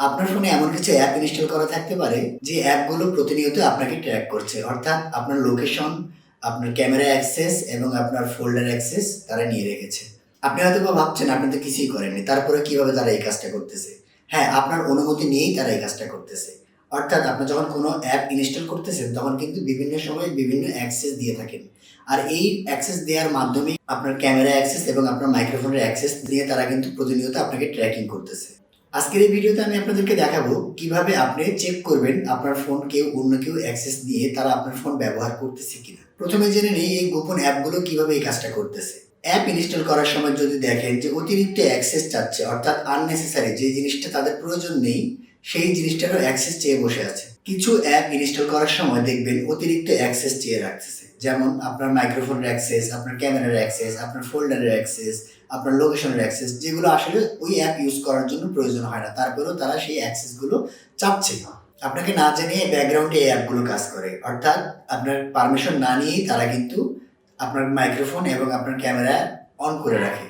আপনার ফোনে এমন কিছু অ্যাপ ইনস্টল করা থাকতে পারে যে অ্যাপগুলো প্রতিনিয়ত আপনাকে ট্র্যাক করছে। অর্থাৎ আপনার লোকেশন আপনার ক্যামেরা অ্যাক্সেস এবং আপনার ফোল্ডার অ্যাক্সেস তারা নিয়ে রেখেছে। আপনি হয়তো বা ভাবছেন, আপনি তো কিছুই করেননি, তারপরে কীভাবে তারা এই কাজটা করতেছে? হ্যাঁ আপনার অনুমতি নিয়েই তারা এই কাজটা করতেছে। অর্থাৎ আপনি যখন কোনো অ্যাপ ইনস্টল করতেছেন, তখন কিন্তু বিভিন্ন সময় বিভিন্ন অ্যাক্সেস দিয়ে থাকেন। আর এই অ্যাক্সেস দেওয়ার মাধ্যমে আপনার ক্যামেরা অ্যাক্সেস এবং আপনার মাইক্রোফোনের অ্যাক্সেস দিয়ে তারা কিন্তু প্রতিনিয়ত আপনাকে ট্র্যাকিং করতেছে। আজকের এই ভিডিওতে আমি আপনাদেরকে দেখাবো কীভাবে আপনি চেক করবেন আপনার ফোন কেউ অন্য কেউ অ্যাক্সেস নিয়ে তারা আপনার ফোন ব্যবহার করতেছে কিনা। প্রথমে জেনে নেই এই গোপন অ্যাপগুলো কীভাবে এই কাজটা করতেছে। অ্যাপ ইনস্টল করার সময় যদি দেখেন যে অতিরিক্ত অ্যাক্সেস চাচ্ছে, অর্থাৎ আননেসেসারি যে জিনিসটা তাদের প্রয়োজন নেই, সেই জিনিসটারও অ্যাক্সেস চেয়ে বসে আছে। কিছু অ্যাপ ইনস্টল করার সময় দেখবেন অতিরিক্ত অ্যাক্সেস চেয়ে রাখতেছে। যেমন আপনার মাইক্রোফোনের অ্যাক্সেস আপনার ক্যামেরার অ্যাক্সেস আপনার ফোল্ডারের অ্যাক্সেস আপনার লোকেশনের অ্যাক্সেস যেগুলো আসলে ওই অ্যাপ ইউজ করার জন্য প্রয়োজন হয় না। তারপরেও তারা সেই অ্যাক্সেসগুলো চাচ্ছে। আপনাকে না জানিয়ে ব্যাকগ্রাউন্ডে এই অ্যাপগুলো কাজ করে। অর্থাৎ আপনার পারমিশন না নিয়েই তারা কিন্তু আপনার মাইক্রোফোন এবং আপনার ক্যামেরা অন করে রাখে।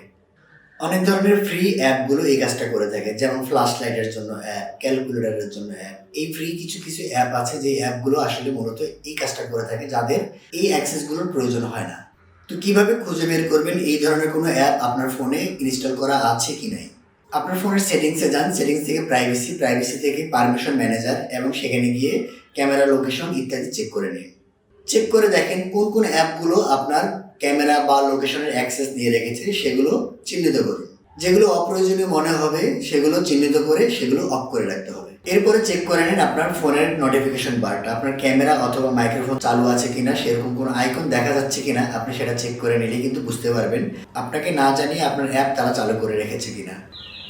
অনেক ধরনের ফ্রি অ্যাপগুলো এই কাজটা করে থাকে। যেমন ফ্ল্যাশ লাইটের জন্য অ্যাপ ক্যালকুলেটরের জন্য অ্যাপ এই ফ্রি কিছু কিছু অ্যাপ আছে যে অ্যাপগুলো আসলে মূলত এই কাজটা করে থাকে, যাদের এই অ্যাক্সেসগুলোর প্রয়োজন হয় না। তো কীভাবে খুঁজে বের করবেন? এই ধরনের কোনো অ্যাপ আপনার ফোনে ইনস্টল করা আছে কি নাই? আপনার ফোনের সেটিংসে যান। সেটিংস থেকে প্রাইভেসি প্রাইভেসি থেকে পারমিশন ম্যানেজার এবং সেখানে গিয়ে ক্যামেরা লোকেশন ইত্যাদি চেক করে নিন। চেক করে দেখেন কোন কোন অ্যাপগুলো আপনার ক্যামেরা বা লোকেশনের অ্যাক্সেস দিয়ে রেখেছে, সেগুলো চিহ্নিত করুন। যেগুলো অপ্রয়োজনীয় মনে হবে, সেগুলো চিহ্নিত করে সেগুলো অফ করে রাখতে হবে। এরপরে চেক করে নিন আপনার ফোনের নোটিফিকেশন বারটা আপনার ক্যামেরা অথবা মাইক্রোফোন চালু আছে কিনা, সেরকম কোনো আইকন দেখা যাচ্ছে কিনা, আপনি সেটা চেক করে নিলে কিন্তু বুঝতে পারবেন আপনাকে না জানিয়ে আপনার অ্যাপ তারা চালু করে রেখেছে কিনা।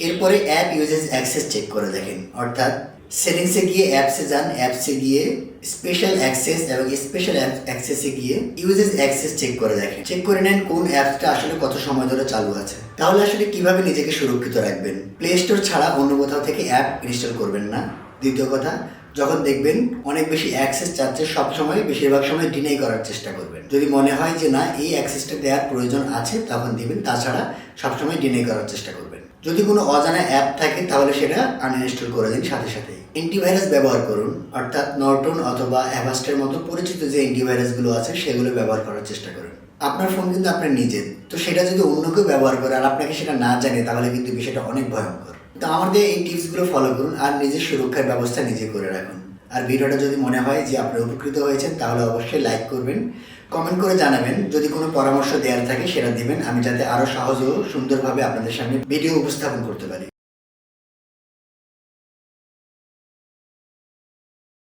এরপরে অ্যাপ ইউজেস অ্যাক্সেস চেক করে দেখেন। অর্থাৎ সেটিংসে গিয়ে অ্যাপসে যান অ্যাপসে গিয়ে স্পেশাল অ্যাক্সেস এবং স্পেশাল অ্যাক্সেসে গিয়ে ইউজেস অ্যাক্সেস চেক করে দেখেন। চেক করে নেন কোন অ্যাপসটা আসলে কত সময় ধরে চালু আছে। তাহলে আসলে কীভাবে নিজেকে সুরক্ষিত রাখবেন? প্লে স্টোর ছাড়া অন্য কোথাও থেকে অ্যাপ ইনস্টল করবেন না। দ্বিতীয় কথা, যখন দেখবেন অনেক বেশি অ্যাক্সেস চাচ্ছে সবসময় বেশিরভাগ সময় ডিনাই করার চেষ্টা করবেন। যদি মনে হয় যে না, এই অ্যাক্সেসটা দেওয়ার প্রয়োজন আছে, তখন দিবেন। তাছাড়া সবসময় ডিনাই করার চেষ্টা করবেন। যদি কোনো অজানা অ্যাপ থাকে, তাহলে সেটা আনইনস্টল করে দিন সাথে সাথে অ্যান্টিভাইরাস ব্যবহার করুন, অর্থাৎ নর্টন অথবা অ্যাভাস্টের মতো পরিচিত যে অ্যান্টিভাইরাসগুলো আছে, সেগুলো ব্যবহার করার চেষ্টা করুন। আপনার ফোন কিন্তু আপনার নিজের, তো সেটা যদি অন্য কেউ ব্যবহার করে আর আপনাকে সেটা না জানে, তাহলে কিন্তু বিষয়টা অনেক ভয়ঙ্কর। তো আমাদের এই টিপসগুলো ফলো করুন আর নিজের সুরক্ষার ব্যবস্থা নিজে করে রাখুন। আর ভিডিওটা যদি মনে হয় যে আপনি উপকৃত হয়েছেন, তাহলে অবশ্যই লাইক করবেন কমেন্ট করে জানাবেন, যদি কোনো পরামর্শ দেওয়ার থাকে সেটা দিবেন, আমি যাতে আরও সহজ ও সুন্দরভাবে আপনাদের সামনে ভিডিও উপস্থাপন করতে পারি।